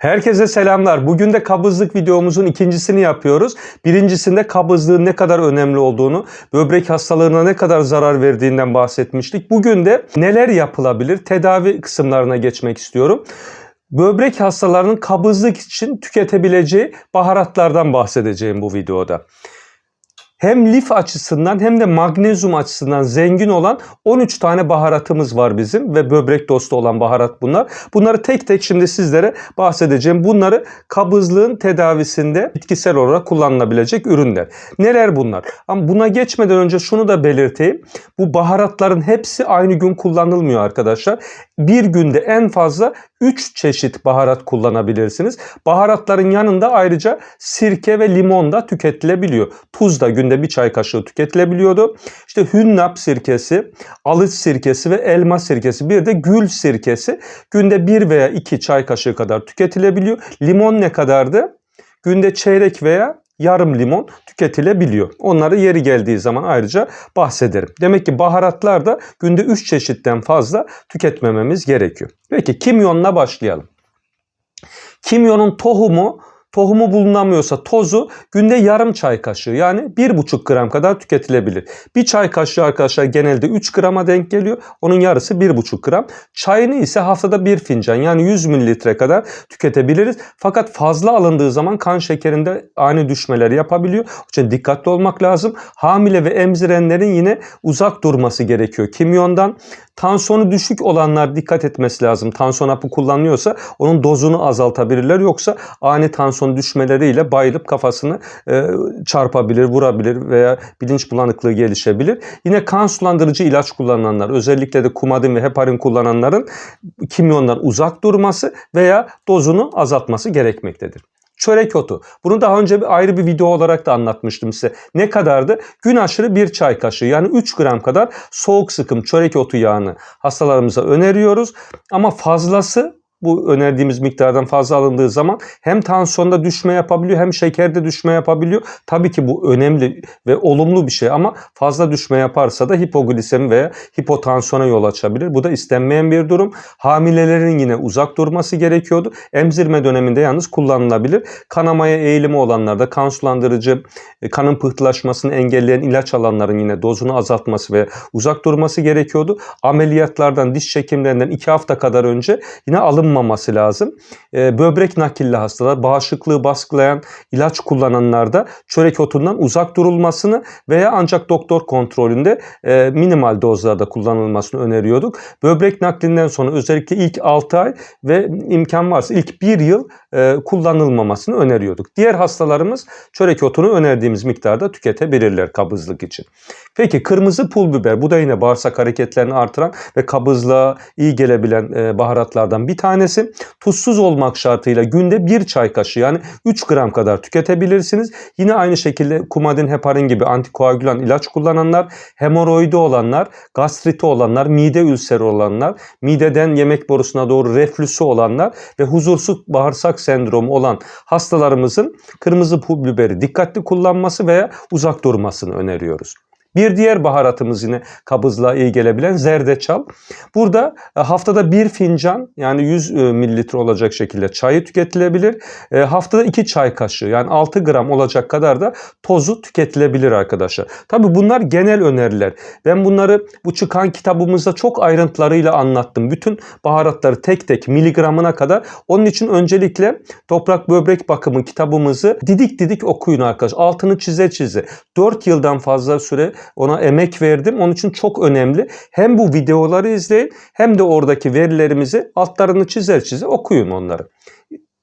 Herkese selamlar. Bugün de kabızlık videomuzun ikincisini yapıyoruz. Birincisinde kabızlığın ne kadar önemli olduğunu, böbrek hastalığına ne kadar zarar verdiğinden bahsetmiştik. Bugün de neler yapılabilir tedavi kısımlarına geçmek istiyorum. Böbrek hastalarının kabızlık için tüketebileceği baharatlardan bahsedeceğim bu videoda hem lif açısından hem de magnezyum açısından zengin olan 13 tane baharatımız var bizim ve böbrek dostu olan baharat bunlar. Bunları tek tek şimdi sizlere bahsedeceğim. Bunları kabızlığın tedavisinde bitkisel olarak kullanılabilecek ürünler. Neler bunlar? Ama buna geçmeden önce şunu da belirteyim. Bu baharatların hepsi aynı gün kullanılmıyor arkadaşlar. Bir günde en fazla 3 çeşit baharat kullanabilirsiniz. Baharatların yanında ayrıca sirke ve limon da tüketilebiliyor. Tuz da günde bir çay kaşığı tüketilebiliyordu. İşte hünnap sirkesi, alıç sirkesi ve elma sirkesi bir de gül sirkesi günde 1 veya 2 çay kaşığı kadar tüketilebiliyor. Limon ne kadardı? Günde çeyrek veya yarım limon tüketilebiliyor. Onları yeri geldiği zaman ayrıca bahsederim. Demek ki baharatlar da günde 3 çeşitten fazla tüketmememiz gerekiyor. Peki kimyonla başlayalım. Kimyonun tohumu tohumu bulunamıyorsa tozu günde yarım çay kaşığı yani 1,5 gram kadar tüketilebilir. Bir çay kaşığı arkadaşlar genelde 3 grama denk geliyor. Onun yarısı 1,5 gram. Çayını ise haftada bir fincan yani 100 mililitre kadar tüketebiliriz. Fakat fazla alındığı zaman kan şekerinde ani düşmeler yapabiliyor. O için dikkatli olmak lazım. Hamile ve emzirenlerin yine uzak durması gerekiyor kimyondan. Tansiyonu düşük olanlar dikkat etmesi lazım. Tansiyon hapı kullanıyorsa onun dozunu azaltabilirler. Yoksa ani tansiyon düşmeleriyle bayılıp kafasını e, çarpabilir, vurabilir veya bilinç bulanıklığı gelişebilir. Yine kan sulandırıcı ilaç kullananlar, özellikle de kumadin ve heparin kullananların kimyondan uzak durması veya dozunu azaltması gerekmektedir. Çörek otu. Bunu daha önce bir ayrı bir video olarak da anlatmıştım size. Ne kadardı? Gün aşırı bir çay kaşığı yani 3 gram kadar soğuk sıkım çörek otu yağını hastalarımıza öneriyoruz. Ama fazlası bu önerdiğimiz miktardan fazla alındığı zaman hem tansiyonda düşme yapabiliyor hem şekerde düşme yapabiliyor. Tabii ki bu önemli ve olumlu bir şey ama fazla düşme yaparsa da hipoglisemi veya hipotansiyona yol açabilir. Bu da istenmeyen bir durum. Hamilelerin yine uzak durması gerekiyordu. Emzirme döneminde yalnız kullanılabilir. Kanamaya eğilimi olanlarda kan sulandırıcı, e, kanın pıhtılaşmasını engelleyen ilaç alanların yine dozunu azaltması ve uzak durması gerekiyordu. Ameliyatlardan, diş çekimlerinden 2 hafta kadar önce yine alım alınmaması lazım. E, böbrek nakilli hastalar, bağışıklığı baskılayan ilaç kullananlarda çörek otundan uzak durulmasını veya ancak doktor kontrolünde e, minimal dozlarda kullanılmasını öneriyorduk. Böbrek naklinden sonra özellikle ilk 6 ay ve imkan varsa ilk 1 yıl e, kullanılmamasını öneriyorduk. Diğer hastalarımız çörek otunu önerdiğimiz miktarda tüketebilirler kabızlık için. Peki kırmızı pul biber bu da yine bağırsak hareketlerini artıran ve kabızlığa iyi gelebilen e, baharatlardan bir tanesi. Tuzsuz olmak şartıyla günde bir çay kaşığı yani 3 gram kadar tüketebilirsiniz. Yine aynı şekilde kumadin, heparin gibi antikoagülan ilaç kullananlar, hemoroidi olanlar, gastriti olanlar, mide ülseri olanlar, mideden yemek borusuna doğru reflüsü olanlar ve huzursuz bağırsak sendromu olan hastalarımızın kırmızı pul biberi dikkatli kullanması veya uzak durmasını öneriyoruz. Bir diğer baharatımız yine kabızlığa iyi gelebilen zerdeçal. Burada e, haftada bir fincan yani 100 e, mililitre olacak şekilde çayı tüketilebilir. E, haftada 2 çay kaşığı yani 6 gram olacak kadar da tozu tüketilebilir arkadaşlar. Tabi bunlar genel öneriler. Ben bunları bu çıkan kitabımızda çok ayrıntılarıyla anlattım. Bütün baharatları tek tek miligramına kadar. Onun için öncelikle toprak böbrek bakımı kitabımızı didik didik okuyun arkadaşlar. Altını çize çize. 4 yıldan fazla süre ona emek verdim. Onun için çok önemli. Hem bu videoları izleyin hem de oradaki verilerimizi altlarını çizer çizer okuyun onları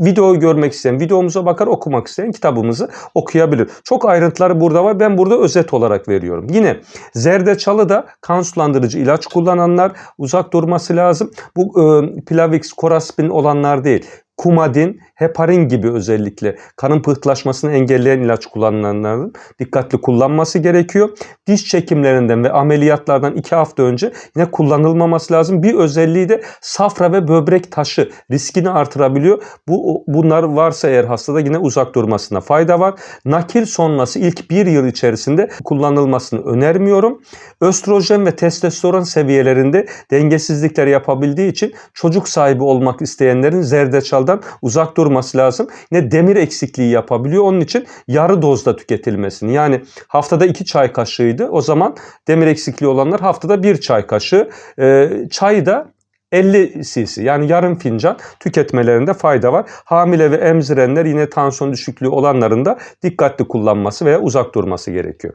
videoyu görmek isteyen, videomuza bakar okumak isteyen kitabımızı okuyabilir. Çok ayrıntıları burada var. Ben burada özet olarak veriyorum. Yine zerdeçalı da kan sulandırıcı ilaç kullananlar uzak durması lazım. Bu e, Plavix, Coraspin olanlar değil kumadin, heparin gibi özellikle kanın pıhtılaşmasını engelleyen ilaç kullananların dikkatli kullanması gerekiyor. Diş çekimlerinden ve ameliyatlardan 2 hafta önce yine kullanılmaması lazım. Bir özelliği de safra ve böbrek taşı riskini artırabiliyor. Bu bunlar varsa eğer hastada yine uzak durmasına fayda var. Nakil sonrası ilk bir yıl içerisinde kullanılmasını önermiyorum. Östrojen ve testosteron seviyelerinde dengesizlikler yapabildiği için çocuk sahibi olmak isteyenlerin zerdeçal gıdalardan uzak durması lazım. Yine demir eksikliği yapabiliyor. Onun için yarı dozda tüketilmesini. Yani haftada 2 çay kaşığıydı. O zaman demir eksikliği olanlar haftada 1 çay kaşığı. E, çayı da 50 cc yani yarım fincan tüketmelerinde fayda var. Hamile ve emzirenler yine tansiyon düşüklüğü olanların da dikkatli kullanması veya uzak durması gerekiyor.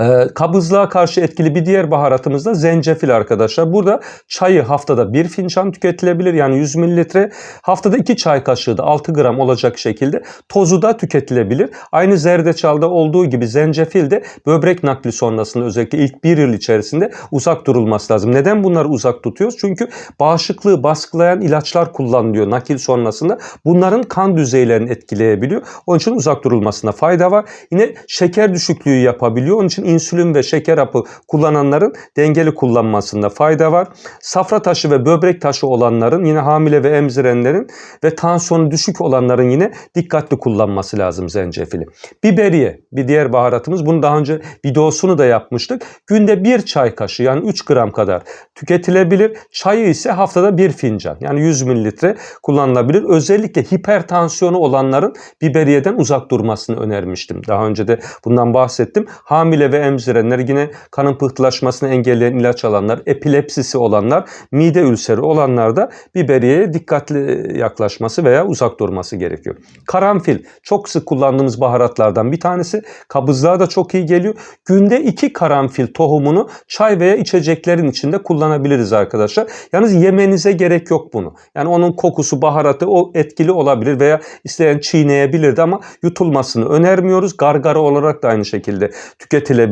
Ee, kabızlığa karşı etkili bir diğer baharatımız da zencefil arkadaşlar. Burada çayı haftada bir fincan tüketilebilir yani 100 mililitre. Haftada 2 çay kaşığı da 6 gram olacak şekilde tozu da tüketilebilir. Aynı zerdeçalda olduğu gibi zencefil de böbrek nakli sonrasında özellikle ilk bir yıl içerisinde uzak durulması lazım. Neden bunları uzak tutuyoruz? Çünkü bağışıklığı baskılayan ilaçlar kullanılıyor nakil sonrasında. Bunların kan düzeylerini etkileyebiliyor. Onun için uzak durulmasına fayda var. Yine şeker düşüklüğü yapabiliyor. Onun için insülin ve şeker hapı kullananların dengeli kullanmasında fayda var. Safra taşı ve böbrek taşı olanların yine hamile ve emzirenlerin ve tansiyonu düşük olanların yine dikkatli kullanması lazım zencefili. Biberiye bir diğer baharatımız. Bunu daha önce videosunu da yapmıştık. Günde bir çay kaşığı yani 3 gram kadar tüketilebilir. Çayı ise haftada bir fincan yani 100 mililitre kullanılabilir. Özellikle hipertansiyonu olanların biberiyeden uzak durmasını önermiştim. Daha önce de bundan bahsettim. Hamile ve emzirenler yine kanın pıhtılaşmasını engelleyen ilaç alanlar, epilepsisi olanlar, mide ülseri olanlar da biberiyeye dikkatli yaklaşması veya uzak durması gerekiyor. Karanfil çok sık kullandığımız baharatlardan bir tanesi. Kabızlığa da çok iyi geliyor. Günde iki karanfil tohumunu çay veya içeceklerin içinde kullanabiliriz arkadaşlar. Yalnız yemenize gerek yok bunu. Yani onun kokusu, baharatı o etkili olabilir veya isteyen çiğneyebilirdi ama yutulmasını önermiyoruz. Gargara olarak da aynı şekilde tüketilebilir.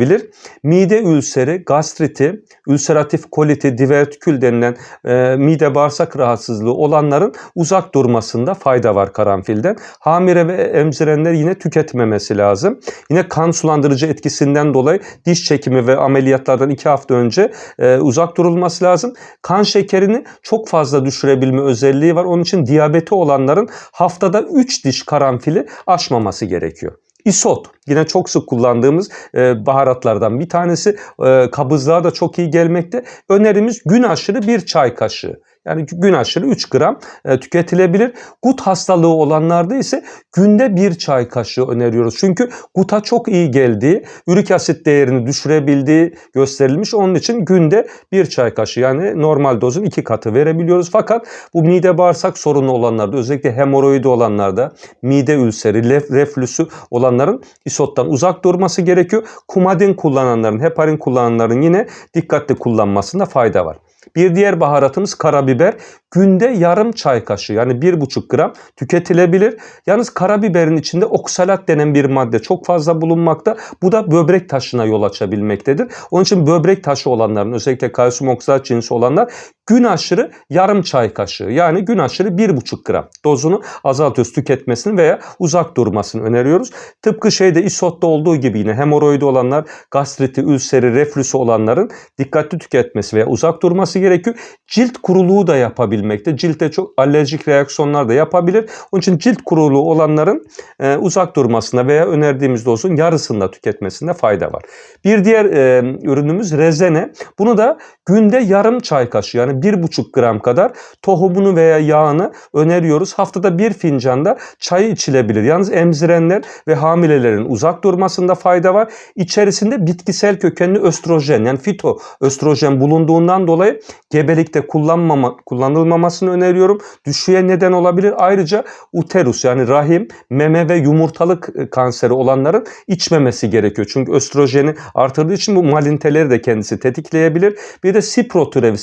Mide ülseri, gastriti, ülseratif koliti, divertikül denilen e, mide bağırsak rahatsızlığı olanların uzak durmasında fayda var karanfilden. Hamile ve emzirenler yine tüketmemesi lazım. Yine kan sulandırıcı etkisinden dolayı diş çekimi ve ameliyatlardan 2 hafta önce e, uzak durulması lazım. Kan şekerini çok fazla düşürebilme özelliği var. Onun için diyabeti olanların haftada 3 diş karanfili aşmaması gerekiyor. Isot yine çok sık kullandığımız e, baharatlardan bir tanesi. E, kabızlığa da çok iyi gelmekte. Önerimiz gün aşırı bir çay kaşığı. Yani gün aşırı 3 gram e, tüketilebilir. Gut hastalığı olanlarda ise günde bir çay kaşığı öneriyoruz. Çünkü guta çok iyi geldiği, ürik asit değerini düşürebildiği gösterilmiş. Onun için günde bir çay kaşığı yani normal dozun iki katı verebiliyoruz. Fakat bu mide bağırsak sorunu olanlarda özellikle hemoroidi olanlarda, mide ülseri, reflüsü olanların isottan uzak durması gerekiyor. Kumadin kullananların, heparin kullananların yine dikkatli kullanmasında fayda var. Bir diğer baharatımız karabiber. Günde yarım çay kaşığı yani bir buçuk gram tüketilebilir. Yalnız karabiberin içinde oksalat denen bir madde çok fazla bulunmakta. Bu da böbrek taşına yol açabilmektedir. Onun için böbrek taşı olanların özellikle kalsiyum oksalat cinsi olanlar gün aşırı yarım çay kaşığı yani gün aşırı bir buçuk gram dozunu azaltıyoruz tüketmesini veya uzak durmasını öneriyoruz. Tıpkı şeyde isotta olduğu gibi yine hemoroidi olanlar, gastriti, ülseri, reflüsü olanların dikkatli tüketmesi veya uzak durması gerekiyor. Cilt kuruluğu da yapabilmekte. Ciltte çok alerjik reaksiyonlar da yapabilir. Onun için cilt kuruluğu olanların e, uzak durmasına veya önerdiğimiz dozun yarısında tüketmesinde fayda var. Bir diğer e, ürünümüz rezene. Bunu da günde yarım çay kaşığı yani bir buçuk gram kadar tohumunu veya yağını öneriyoruz. Haftada bir fincanda çayı içilebilir. Yalnız emzirenler ve hamilelerin uzak durmasında fayda var. İçerisinde bitkisel kökenli östrojen yani fito östrojen bulunduğundan dolayı gebelikte kullanmama, kullanılmamasını öneriyorum. Düşüğe neden olabilir. Ayrıca uterus yani rahim, meme ve yumurtalık e, kanseri olanların içmemesi gerekiyor. Çünkü östrojeni artırdığı için bu malinteleri de kendisi tetikleyebilir. Bir de sipro türevi,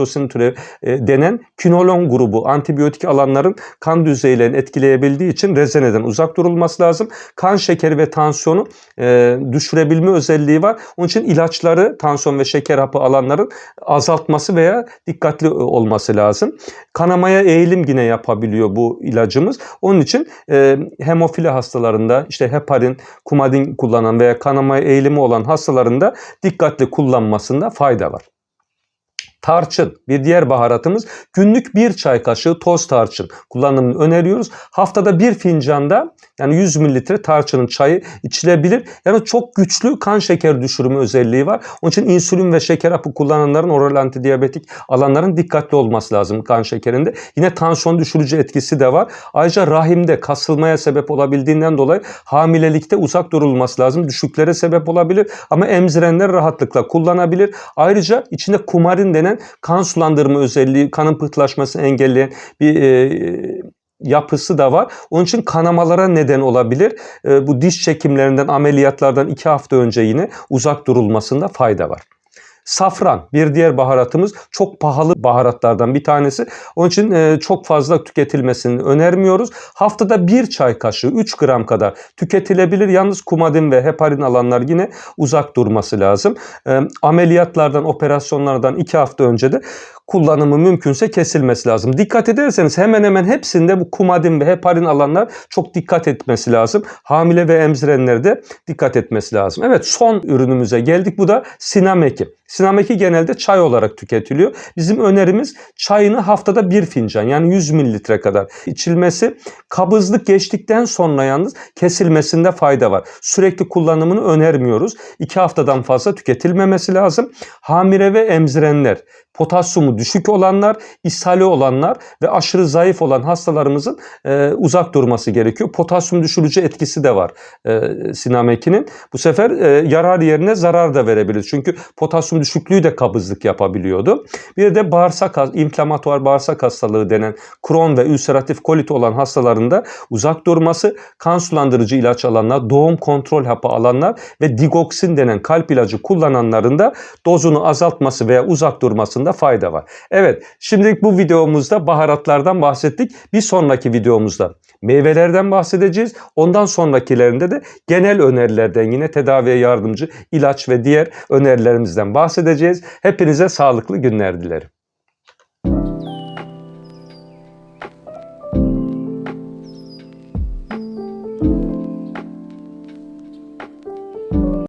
siproflaksosin türevi e, denen kinolon grubu antibiyotik alanların kan düzeylerini etkileyebildiği için rezeneden uzak durulması lazım. Kan şekeri ve tansiyonu e, düşürebilme özelliği var. Onun için ilaçları tansiyon ve şeker hapı alanların azaltması veya dikkatli olması lazım. Kanamaya eğilim yine yapabiliyor bu ilacımız. Onun için e, hemofili hastalarında işte heparin, kumadin kullanan veya kanamaya eğilimi olan hastalarında dikkatli kullanmasında fayda var. Tarçın bir diğer baharatımız. Günlük bir çay kaşığı toz tarçın kullanımını öneriyoruz. Haftada bir fincanda yani 100 mililitre tarçının çayı içilebilir. Yani çok güçlü kan şeker düşürümü özelliği var. Onun için insülin ve şeker hapı kullananların oral antidiyabetik alanların dikkatli olması lazım kan şekerinde. Yine tansiyon düşürücü etkisi de var. Ayrıca rahimde kasılmaya sebep olabildiğinden dolayı hamilelikte uzak durulması lazım. Düşüklere sebep olabilir ama emzirenler rahatlıkla kullanabilir. Ayrıca içinde kumarin denen kan sulandırma özelliği, kanın pıhtılaşmasını engelleyen bir e, yapısı da var. Onun için kanamalara neden olabilir. E, bu diş çekimlerinden, ameliyatlardan iki hafta önce yine uzak durulmasında fayda var. Safran bir diğer baharatımız çok pahalı baharatlardan bir tanesi. Onun için e, çok fazla tüketilmesini önermiyoruz. Haftada bir çay kaşığı 3 gram kadar tüketilebilir. Yalnız kumadin ve heparin alanlar yine uzak durması lazım. E, ameliyatlardan, operasyonlardan 2 hafta önce de kullanımı mümkünse kesilmesi lazım. Dikkat ederseniz hemen hemen hepsinde bu kumadin ve heparin alanlar çok dikkat etmesi lazım. Hamile ve emzirenlerde dikkat etmesi lazım. Evet son ürünümüze geldik. Bu da sinameki. Sinameki genelde çay olarak tüketiliyor. Bizim önerimiz çayını haftada bir fincan yani 100 mililitre kadar içilmesi. Kabızlık geçtikten sonra yalnız kesilmesinde fayda var. Sürekli kullanımını önermiyoruz. 2 haftadan fazla tüketilmemesi lazım. Hamile ve emzirenler potasyumu düşük olanlar, ishali olanlar ve aşırı zayıf olan hastalarımızın e, uzak durması gerekiyor. Potasyum düşürücü etkisi de var e, sinamekinin. Bu sefer e, yarar yerine zarar da verebilir. Çünkü potasyum düşüklüğü de kabızlık yapabiliyordu. Bir de bağırsak, inflamatuar bağırsak hastalığı denen Crohn ve ülseratif kolit olan hastalarında uzak durması, kan sulandırıcı ilaç alanlar, doğum kontrol hapı alanlar ve digoksin denen kalp ilacı kullananların da dozunu azaltması veya uzak durmasında fayda var. Evet, şimdilik bu videomuzda baharatlardan bahsettik. Bir sonraki videomuzda meyvelerden bahsedeceğiz. Ondan sonrakilerinde de genel önerilerden yine tedaviye yardımcı ilaç ve diğer önerilerimizden bahsedeceğiz. Hepinize sağlıklı günler dilerim.